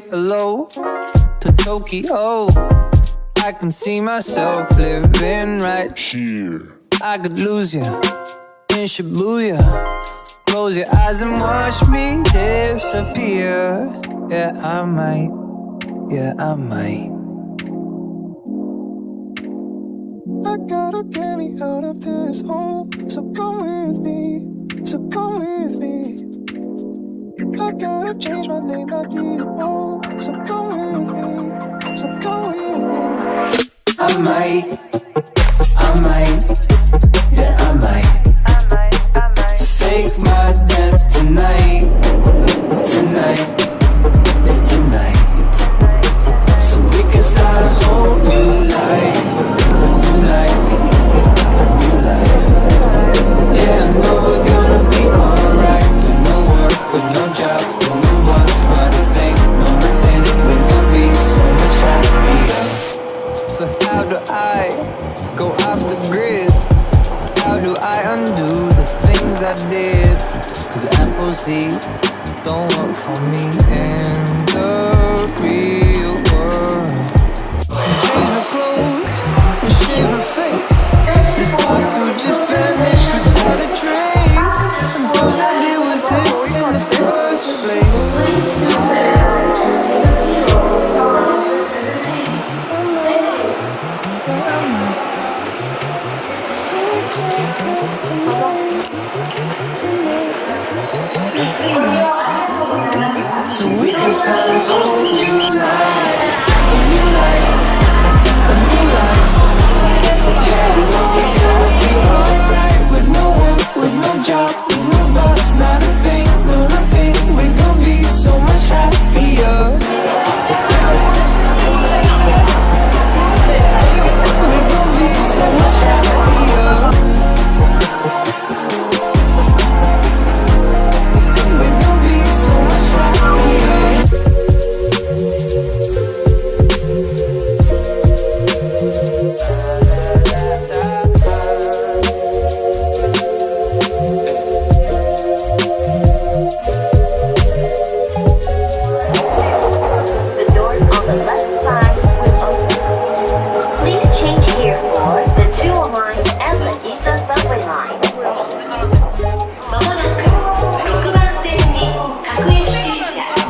stay low to Tokyo. I can see myself living right Here. I could lose you in Shibuya. Close your eyes and watch me disappear. Yeah, I might. Yeah, I might. I gotta get me out of this hole. So come with me. So come with me. I gotta change my name, I need all. So come with me. So come with me. I might. I might.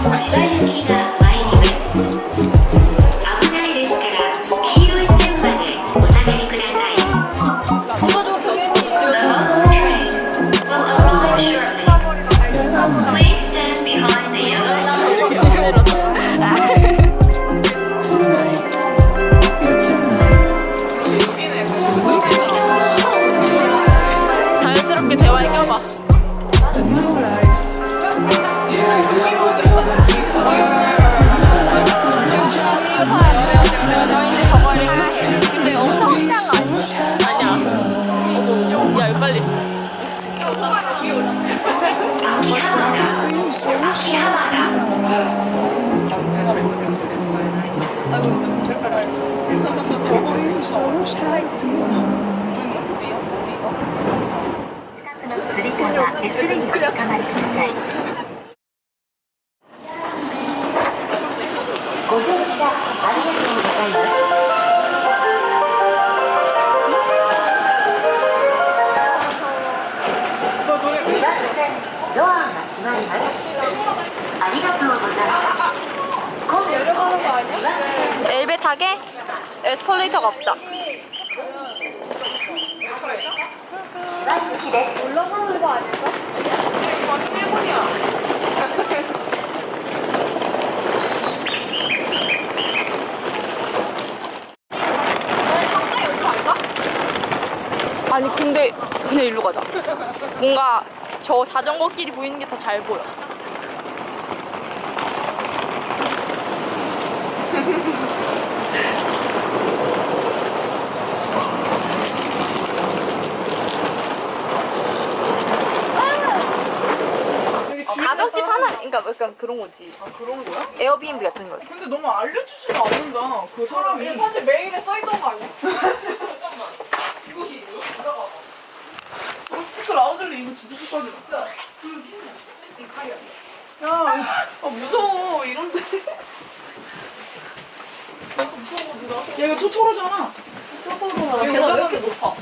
白雪がす道にお使まりください。 어때? 올라가는 거 아닐까? 이거는 일본이야. 아니 근데 그냥 일로 가자. 뭔가 저 자전거 길이 보이는 게 더 잘 보여. 그러니까 약간 그런 거지. 아 그런 거야? 에어비앤비 같은 거지. 근데 너무 알려주지도 않는다 그 사람이 사실 메일에 써있던 거 아니야? 잠깐만 이것이? 들어가봐 이거 스피커 라우들리 이거 진짜 색깔이다 야, 아 무서워 이런데 얘가 토토로잖아. 걔가 왜 이렇게 높아?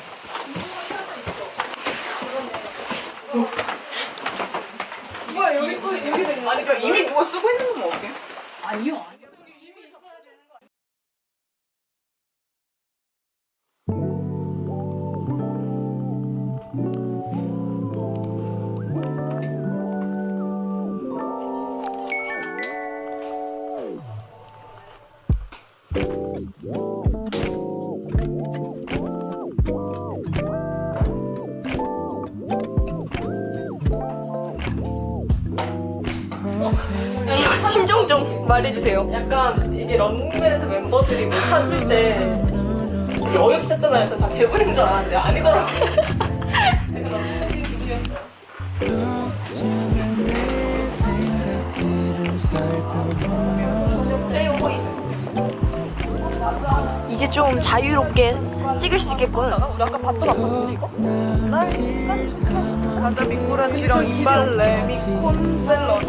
뭐야 여기 또 여기 있는 아니 그러니까 이미 누가 쓰고 있는 거면 어때? 아니요. 좀 말해주세요. 약간 이게 런닝맨에서 멤버들이 뭐 찾을 때 되게 어렵게 찾잖아요. 전 다 대본인 줄 알았는데 아니더라고요. 약간 런닝맨 찍은 기분이었어요. 이제 좀 자유롭게 찍을 수 있겠군. 우리 아까 봤던 아파트인데 이거? 가자 미꾸라지랑 이발레 미콘 샐러드.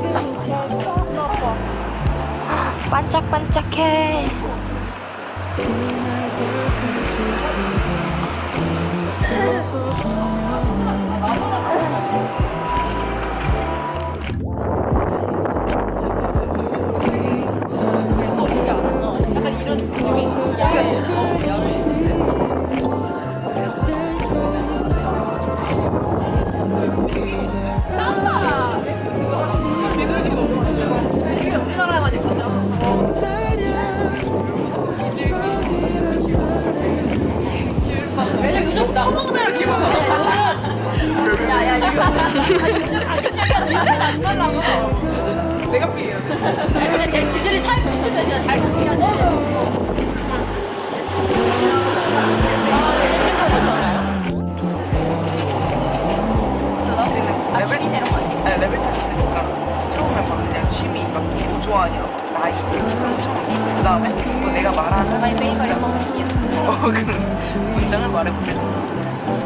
반짝반짝해. 내가 돼. 레벨 테스트니까 처음에 막 그냥 취미 막 이거 좋아하냐 나이 그럼 처음 그 다음에 뭐 내가 말하는 어, 그 문장을 말해보세요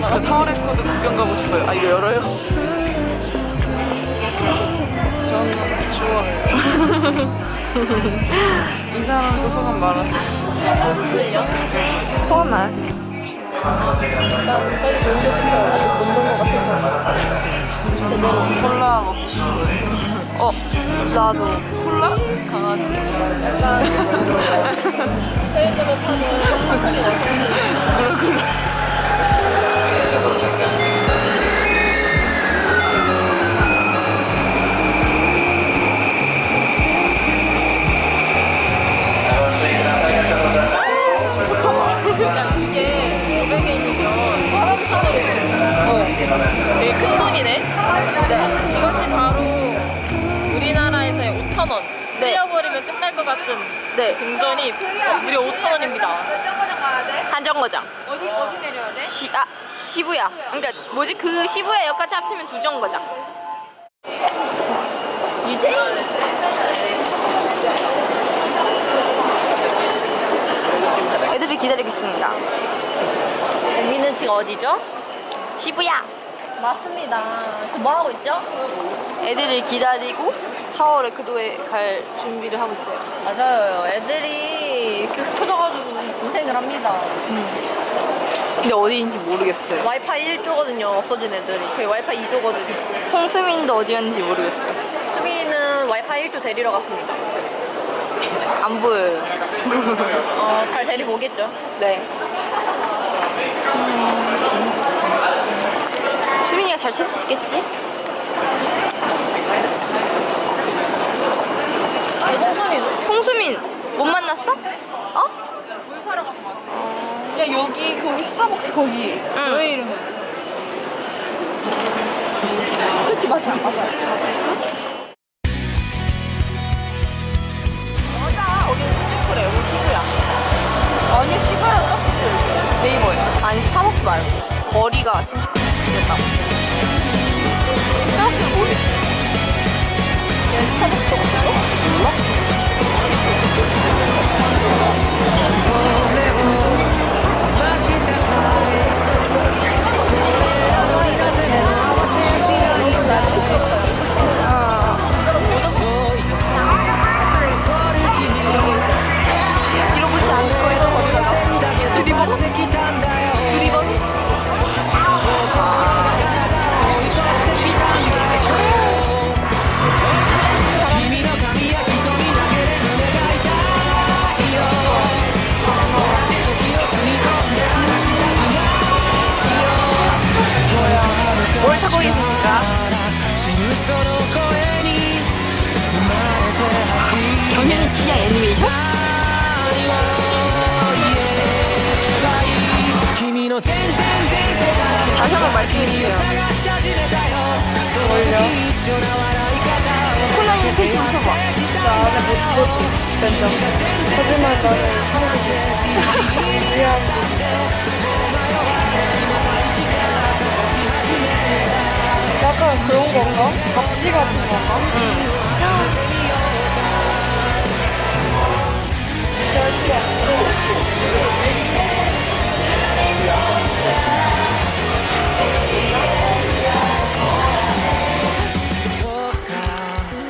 빨리 그 타워 레코드 구경 가고 싶어요 아 이거 열어요? 저는 추워요 이 사람도 소감 말하세요 호감만. 콜라 먹고 싶어요 어, 나도. 콜라? 강아지 고백에 있는 사람처럼 되게 큰 돈이네. 이것이 바로 우리나라에서의 5천 원. 흘려버리면 끝날 것 같은 네. 동전이 무려 5천 원입니다. 한정거장. 어디, 어디 내려야 돼? 시, 아, 시부야. 그러니까 뭐지? 그 시부야역까지 합치면 두 정거장. 유재? 애들이 기다리고 있습니다. 우리는 지금 어디죠? 시부야. 맞습니다. 지금 뭐 하고 있죠? 애들이 기다리고 타워 레크도에 갈 준비를 하고 있어요. 맞아요. 애들이 이렇게 흩어져가지고 고생을 합니다. 근데 어디인지 모르겠어요. 와이파이 1조거든요. 없어진 애들이. 저희 와이파이 2조거든요. 송수민도 어디 갔는지 모르겠어요. 수빈이는 와이파이 1조 데리러 갔습니다. 안 보여요. 어, 잘 데리고 오겠죠? 네. 음. 수민이가 잘 찾을 수 있겠지? 송수민 송수민 못 만났어? 어? 물 사러 간거 같아. 거기 너의 이름 그치 맞아 맞아 맞아. 거기 신주쿠래. 여기 시부야. 아니 시바라 떴었어 여기 네이버에 아니 스타벅스 말고 거리가 신주쿠 됐다고. 스타벅스는 모르겠어. 얘 스타벅스가 없었어? 몰라? 취향 애니메이션? 다시 한번 말씀해주세요. 뭘요? 콜라인 페이지 한번 봐. 나 안에 못 보지 진짜 하지만 나는 한국인 미안 약간 그런 건가? 잡지 같은 건가?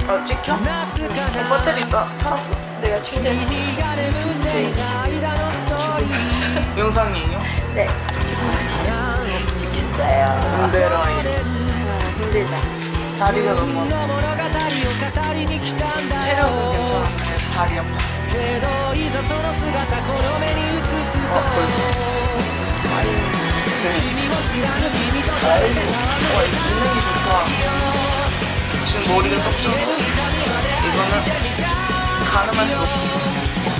어 찍혀? 배터리가 살았어. 내가 충전해 영상이에요? 네. 힘들어요. 힘들다. 다리가 너무 아파 체력은 괜찮은데 다리 아파 어 벌써 와 기능이 좋다 지금 머리가 떡져 이거는 가늠할 수 없어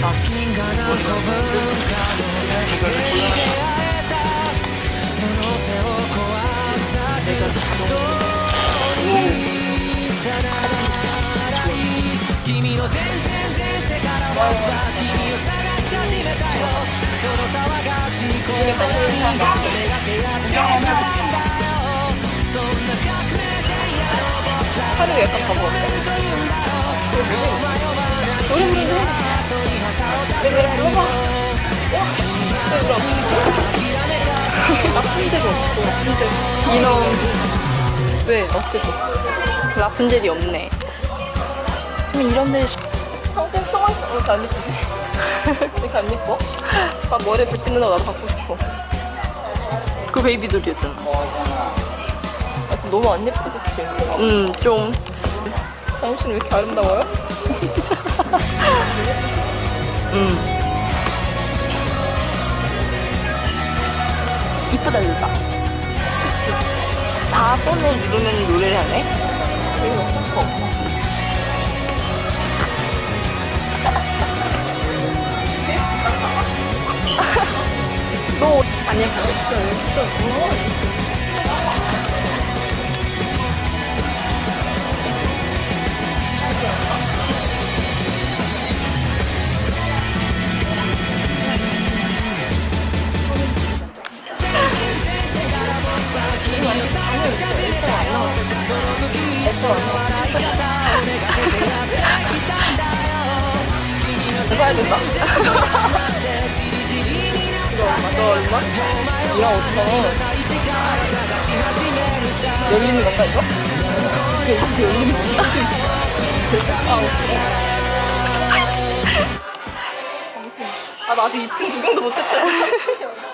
나 머리가 이거를 구현할 수 없어 하루 약간 바보 같아. 노래 부르는 내가 노래 불러봐. 와, 왜 울어? 라푼젤이 없어, 라푼젤. 이놈. 왜? 어째서? 라푼젤이 없네. 좀 이런 데 평생 왜 이렇게 안 예쁘지? 왜 이렇게 안 예뻐? 막 머리에 빗는 거 나도 갖고 싶어. 그 베이비돌이었잖아. 아, 좀 너무 안 예쁘다, 그치? 음, 좀. 당신 왜 이렇게 아름다워요? 음. 이쁘다, 이쁘다. 그치? 다 폰을 누르면 노래를 하네? 아니야, 가겠어. 여기 있어. 해봐야 된다. 너 얼마? 2만 5천 원. 열리는 건가, 이거? 이렇게 열리는 지하도 있어. 진짜. 아, 아직 2층 구경도 못했다.